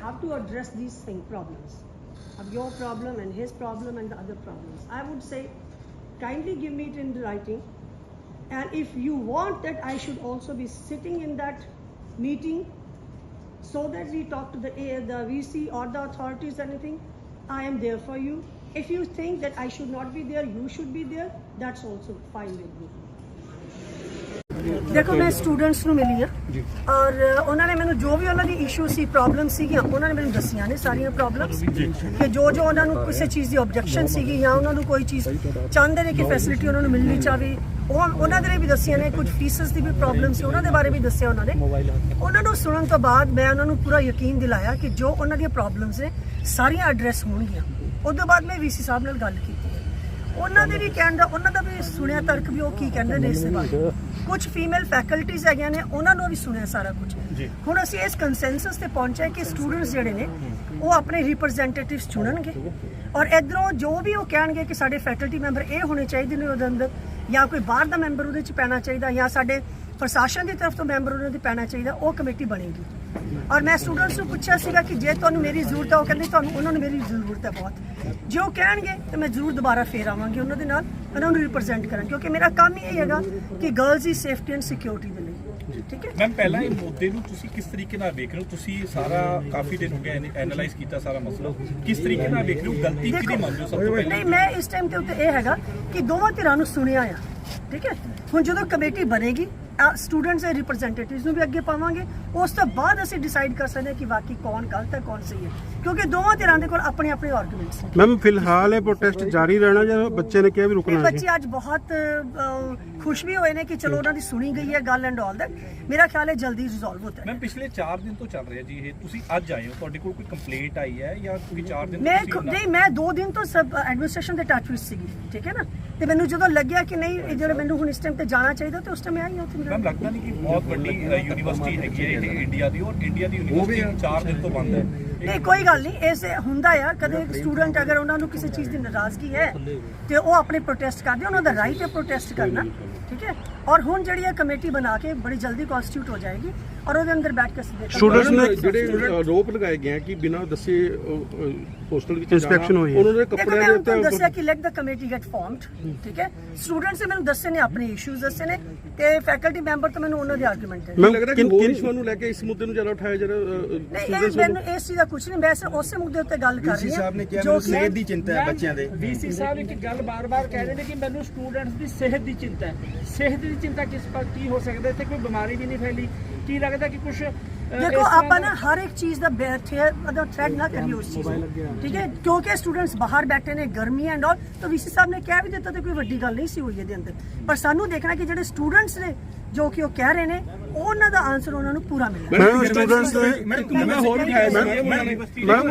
have to address these thing problems of your problem and his problem and the other problems. I would say, kindly give me it in writing. And if you want that I should also be sitting in that meeting so that we talk to the, the VC or the authorities, anything, I am there for you. If you think that I should not be there, you should be there, that's also fine with me. ਦੇਖੋ ਮੈਂ students ਨੂੰ ਮਿਲੀ ਆ ਔਰ ਉਹਨਾਂ ਨੇ ਮੈਨੂੰ ਜੋ ਵੀ ਉਹਨਾਂ ਦੀ ਇਸ਼ੂ ਸੀ ਪ੍ਰੋਬਲਮ ਸੀਗੀਆਂ ਉਹਨਾਂ ਨੇ ਮੈਨੂੰ ਦੱਸੀਆਂ ਨੇ ਸਾਰੀਆਂ ਪ੍ਰੋਬਲਮਸ ਕਿ ਜੋ ਜੋ ਉਹਨਾਂ ਨੂੰ ਕਿਸੇ ਚੀਜ਼ ਦੀ ਆਬਜੈਕਸ਼ਨ ਸੀਗੀ ਜਾਂ ਉਹਨਾਂ ਨੂੰ ਕੋਈ ਚੀਜ਼ ਚਾਹੁੰਦੇ ਨੇ ਕਿ ਫੈਸਿਲਿਟੀ ਉਹਨਾਂ ਨੂੰ ਮਿਲਣੀ ਚਾਵੇ ਉਹ ਉਹਨਾਂ ਦੇ ਲਈ ਵੀ ਦੱਸੀਆਂ ਨੇ ਕੁਝ ਫੀਸਸ ਦੀ ਵੀ ਪ੍ਰੋਬਲਮ ਸੀ ਉਹਨਾਂ ਦੇ ਬਾਰੇ ਵੀ ਦੱਸਿਆ ਉਹਨਾਂ ਨੇ। ਉਹਨਾਂ ਨੂੰ ਸੁਣਨ ਤੋਂ ਬਾਅਦ ਮੈਂ ਉਹਨਾਂ ਨੂੰ ਪੂਰਾ ਯਕੀਨ ਦਿਲਾਇਆ ਕਿ ਜੋ ਉਹਨਾਂ ਦੀਆਂ ਪ੍ਰੋਬਲਮਸ ਨੇ ਸਾਰੀਆਂ ਐਡਰੈਸ ਹੋਣਗੀਆਂ। ਉਸ ਤੋਂ ਬਾਅਦ ਮੈਂ ਵੀਸੀ ਸਾਹਿਬ ਨਾਲ ਗੱਲ ਕੀਤੀ। ਉਹਨਾਂ ਦੇ ਵੀ ਕਹਿਣ ਦਾ ਉਹਨਾਂ ਦਾ ਵੀ ਸੁਣਿਆ ਤਰਕ ਵੀ ਉਹ ਕੀ ਕਹਿੰਦੇ ਨੇ ਇਸ ਦੇ ਬਾਰੇ। ਕੁਝ ਫੀਮੇਲ ਫੈਕਲਟੀਜ਼ ਹੈਗੀਆਂ ਨੇ ਉਹਨਾਂ ਨੂੰ ਵੀ ਸੁਣਿਆ ਸਾਰਾ ਕੁਝ ਹੁਣ ਅਸੀਂ ਇਸ ਕੰਸੈਂਸਸ ਤੇ ਪਹੁੰਚੇ ਕਿ ਸਟੂਡੈਂਟਸ ਜਿਹੜੇ ਨੇ ਉਹ ਆਪਣੇ ਰਿਪਰੈਜ਼ੈਂਟੇਟਿਵਸ ਚੁਣਨਗੇ। ਔਰ ਇਧਰੋਂ ਜੋ ਵੀ ਉਹ ਕਹਿਣਗੇ ਕਿ ਸਾਡੇ ਫੈਕਲਟੀ ਮੈਂਬਰ ਇਹ ਹੋਣੇ ਚਾਹੀਦੇ ਨੇ ਉਹਦੇ ਅੰਦਰ ਜਾਂ ਕੋਈ ਬਾਹਰ ਦਾ ਮੈਂਬਰ ਉਹਦੇ ਚ ਪੈਣਾ ਚਾਹੀਦਾ ਜਾਂ ਸਾਡੇ ਪ੍ਰਸ਼ਾਸਨ ਦੀ ਤਰਫ ਤੋਂ ਮੈਂਬਰ ਉਹਨਾਂ ਦੇ ਪੈਣਾ ਚਾਹੀਦਾ ਉਹ ਕਮੇਟੀ ਬਣੇਗੀ। ਔਰ ਮੈਂ ਸਟੂਡੈਂਟਸ ਨੂੰ ਪੁੱਛਿਆ ਸੀਗਾ ਕਿ ਜੇ ਤੁਹਾਨੂੰ ਮੇਰੀ ਜ਼ਰੂਰਤ ਹੈ ਉਹ ਕਹਿੰਦੇ ਤੁਹਾਨੂੰ ਉਹਨਾਂ ਨੂੰ ਮੇਰੀ ਜ਼ਰੂਰਤ ਹੈ ਬਹੁਤ। ਜੇ ਉਹ ਕਹਿਣਗੇ ਤਾਂ ਮੈਂ ਜ਼ਰੂਰ ਦੁਬਾਰਾ ਫੇਰ ਆਵਾਂਗੀ ਉਹਨਾਂ ਦੇ ਨਾਲ ਉਹਨਾਂ ਨੂੰ ਰਿਪਰੈਜ਼ੈਂਟ ਕਰਾਂ ਕਿਉਂਕਿ ਮੇਰਾ ਕੰਮ ਹੀ ਇਹ ਹੈਗਾ ਕਿ ਗਰਲਸ ਦੀ ਸੇਫਟੀ ਐਂਡ ਸਿਕਿਉਰਿਟੀ ਦੇ ਲਈ। ਠੀਕ ਹੈ? ਮੈਮ ਪਹਿਲਾਂ ਇਹ ਮੁੱਦੇ ਨੂੰ ਤੁਸੀਂ ਕਿਸ ਤਰੀਕੇ ਨਾਲ ਵੇਖ ਰਹੇ ਹੋ? ਤੁਸੀਂ ਸਾਰਾ ਕਾਫੀ ਦਿਨ ਹੋ ਗਏ ਐਨਾਲਾਈਜ਼ ਕੀਤਾ ਸਾਰਾ ਮਸਲਾ। ਕਿਸ ਤਰੀਕੇ ਨਾਲ ਵੇਖ ਰਹੇ ਹੋ? ਗਲਤੀ ਕਿਹਦੀ ਮੰਨਦੇ ਹੋ ਸਭ ਤੋਂ ਪਹਿਲਾਂ? ਨਹੀਂ ਮੈਂ ਇਸ ਟਾਈਮ ਤੇ ਉੱਤੇ ਇਹ ਹੈਗਾ ਕਿ ਦੋਵਾਂ ਧਿਰਾਂ ਨੂੰ ਸੁਣਿਆ ਆ। ਠੀਕ ਹੈ? ਹੁਣ ਜਦੋਂ ਕਮੇਟੀ ਬਣੇਗੀ ਸਟੂਡੈਂਟਸ ਦੇ ਰਿਪਰੈਜ਼ੈਂਟੇਟਿਵਸ ਨੂੰ ਵੀ ਅੱਗੇ ਪਾਵਾਂਗੇ ਉਸ ਤੋਂ ਬਾਅਦ ਅਸੀਂ ਡਿਸਾਈਡ ਕਰ ਸਕਦੇ ਹਾਂ ਕਿ ਵਾਕਈ ਕੌਣ ਗਲਤ ਹੈ ਕੌਣ ਸਹੀ ਹੈ। ਕਿਉਂਕਿ ਦੋਵਾਂ ਧਿਰਾਂ ਦੇ ਕੋਲ ਆਪਣੇ ਆਪਣੇ ਆਰਗੂਮੈਂਟਸ ਨੇ। ਮੈਮ ਫਿਲਹਾਲ ਇਹ ਪ੍ਰੋਟੈਸਟ ਜਾਰੀ ਰਹਿਣਾ ਜਾਂ ਬੱਚੇ ਨੇ ਕਿਹਾ ਵੀ ਰੁਕਣਾ ਹੈ ਬੱਚੇ ਅੱਜ ਬਹੁਤ ਖੁਸ਼ ਵੀ ਹੋਏ ਨੇ ਕਿ ਚਲੋ ਉਹਨਾਂ ਦੀ ਸੁਣੀ ਗਈ ਹੈ ਗੱਲ ਐਂਡ ਆਲ ਦੈਟ ਮੇਰਾ ਖਿਆਲ ਹੈ ਜਲਦੀ ਰਿਜ਼ੋਲਵ ਹੁੰਦਾ ਹੈ ਮੈਮ ਪਿਛਲੇ 4 ਦਿਨ ਤੋਂ ਚੱਲ ਰਿਹਾ ਜੀ ਇਹ। ਤੁਸੀਂ ਅੱਜ ਆਏ ਹੋ ਤੁਹਾਡੇ ਕੋਲ ਕੋਈ ਕੰਪਲੇਂਟ ਆਈ ਹੈ ਜਾਂ ਕੋਈ 4 ਦਿਨ ਮੈਂ ਨਹੀਂ ਮੈਂ 2 ਦਿਨ ਤੋਂ ਸਬ ਐਡਮਿਨਿਸਟ੍ਰੇਸ਼ਨ ਦੇ ਟੱਚ ਵਿੱਚ ਸੀਗੀ ਠੀਕ ਹੈ ਨਾ? ਤੇ ਮੈਨੂੰ ਜਦੋਂ ਲੱਗਿਆ ਕਿ ਨਹੀਂ ਇਹ ਜਿਹੜੇ ਮੈਨੂੰ ਹੁਣ ਇਸ ਟਾਈਮ ਤੇ ਜਾਣਾ ਚਾਹੀਦਾ ਤੇ ਉਸ ਟਾਈਮ ਮੈਂ ਆਈ ਹਾਂ ਉੱਥੇ ਮੈਮ ਲੱਗਦਾ ਨਹੀਂ ਕਿ ਬਹੁਤ ਵੱਡੀ ਯੂਨੀਵਰਸਿਟੀ ਹੈਗੀ ਹੈ ਇਹ ਇੰਡੀਆ ਦੀ ਔਰ ਇੰਡੀਆ ਦੀ ਯੂਨੀਵਰਸਿਟੀ 4 ਦਿਨ ਤੋਂ ਬੰਦ ਹੈ। ਨਹੀਂ ਕੋਈ ਗੱਲ ਨਹੀਂ ਇਸ ਹੁੰਦਾ ਆ ਕਦੇ ਸਟੂਡੈਂਟ ਅਗਰ ਉਹਨਾਂ ਨੂੰ ਕਿਸੇ ਚੀਜ਼ ਦੀ ਨਾਰਾਜ਼ਗੀ ਹੈ ਤੇ ਉਹ ਆਪਣੇ ਪ੍ਰੋਟੈਸਟ ਕਰਦੇ ਉਹਨਾਂ ਦਾ ਰਾਈਟ ਹੈ ਪ੍ਰੋਟੈਸਟ ਕਰਨਾ ਠੀਕ ਹੈ? ਔਰ ਹੁਣ ਜਿਹੜੀ ਇਹ ਕਮੇਟੀ ਬਣਾ ਕੇ ਬੜੀ ਜਲਦੀ ਕਨਸਟੀਟਿਊਟ ਹੋ ਜਾਏਗੀ ਔਰ ਉਹਦੇ ਅੰਦਰ ਬੈਠ ਕੇ ਦੇਖਾਂਗੇ। Students ਨੇ- ਜਿਹੜੇ ਆਰੋਪ ਲਗਾਏ ਗਏ ਆ ਕਿ ਬਿਨਾਂ ਦੱਸੇ ਹੋਸਟਲ ਵਿੱਚ ਜਾਣਾ, ਹੋਈ ਹੈ। ਉਹਨਾਂ ਦੇ ਕੱਪੜਿਆਂ ਦੇ ਤੁਹਾਨੂੰ ਦੱਸਿਆ ਉੱਤੇ ਕਿ let the committee get formed ਠੀਕ ਹੈ? ਸਟੂਡੈਂਟਸ ਨੇ ਮੈਨੂੰ ਦੱਸੇ ਨੇ ਆਪਣੇ ਇਸ਼ੂਜ਼ ਦੱਸੇ ਨੇ ਤੇ ਫੈਕਲਟੀ ਮੈਂਬਰ ਤੋਂ ਮੈਨੂੰ ਉਹਨਾਂ ਦੇ ਆਰਗੂਮੈਂਟ ਹੈ ਮੈਮ, ਲੱਗਦਾ ਕਿ ਹੋਰ ਇਸ਼ੂਆਂ ਨੂੰ ਲੈ ਕੇ ਇਸ ਮੁੱਦੇ ਨੂੰ ਜ਼ਿਆਦਾ ਉਠਾਇਆ ਨਹੀਂ ਇਹ ਸਟੂਡੈਂਟਸ ਮੈਨੂੰ ਇਸ ਚੀਜ਼ ਦਾ ਕੁਝ ਨਹੀਂ ਮੈਂ ਸਿਰਫ ਉਸੇ ਮੁੱਦੇ ਉੱਤੇ ਗੱਲ ਕਰ ਰਹੀ ਹਾਂ ਸਾਹਿਬ ਨੇ ਕਿਹਾ ਜੋ ਮੈਨੂੰ ਕਿ- ਸਿਹਤ ਦੀ ਚਿੰਤਾ ਹੈ ਬੱਚਿਆਂ ਦੇ। ਵੀਸੀ ਸਾਹਿਬ ਇੱਕ ਗੱਲ ਬਾਰ-ਬਾਰ ਕਹਿ ਰਹੇ ਨੇ ਕਿ ਮੈਨੂੰ ਸਟੂਡੈਂਟਸ ਦੀ ਸਿਹਤ ਦੀ ਚਿੰਤਾ ਹੈ। ਸਿਹਤ ਦੀ ਚਿੰਤਾ ਕਿਸ ਪਰ ਕੀ ਹੋ ਸਕਦਾ ਇੱਥੇ ਕੋਈ ਬਿਮਾਰੀ ਵੀ ਨਹੀਂ ਫੈਲੀ। ਕੀ ਲੱਗਦਾ ਕਿ ਕੁਝ ਦੇਖੋ ਆਪਾਂ ਨਾ ਹਰ ਇੱਕ ਚੀਜ਼ ਦਾ ਅਦਰ ਥ੍ਰੈਡ ਨਾ ਕਰੀਏ ਉਸ ਚੀਜ਼ ਨੂੰ। ਠੀਕ ਹੈ? ਕਿਉਂਕਿ ਸਟੂਡੈਂਟਸ ਬਾਹਰ ਬੈਠੇ ਨੇ ਗਰਮੀ ਐਂਡ ਆਲ ਤਾਂ ਵੀਸੀ ਸਾਹਿਬ ਨੇ ਕਹਿ ਵੀ ਦਿੱਤਾ ਤੇ ਕੋਈ ਵੱਡੀ ਗੱਲ ਨਹੀਂ ਸੀ ਹੋਈ ਇਹਦੇ ਅੰਦਰ। ਪਰ ਸਾਨੂੰ ਦੇਖਣਾ ਕਿ ਜਿਹੜੇ ਸਟੂਡੈਂਟਸ ਨੇ ਜੋ ਕਿ ਉਹ ਕਹਿ ਰਹੇ ਨੇ ਉਹਨਾਂ ਦਾ ਆਨਸਰ ਉਹਨਾਂ ਨੂੰ ਪੂਰਾ ਮਿਲਣਾ ਮੈਮ ਸਟੂਡੈਂਟਸ ਨੇ ਮੈਂ ਹੋਰ ਵੀ ਆਇਆ ਸੀ ਮੈਮ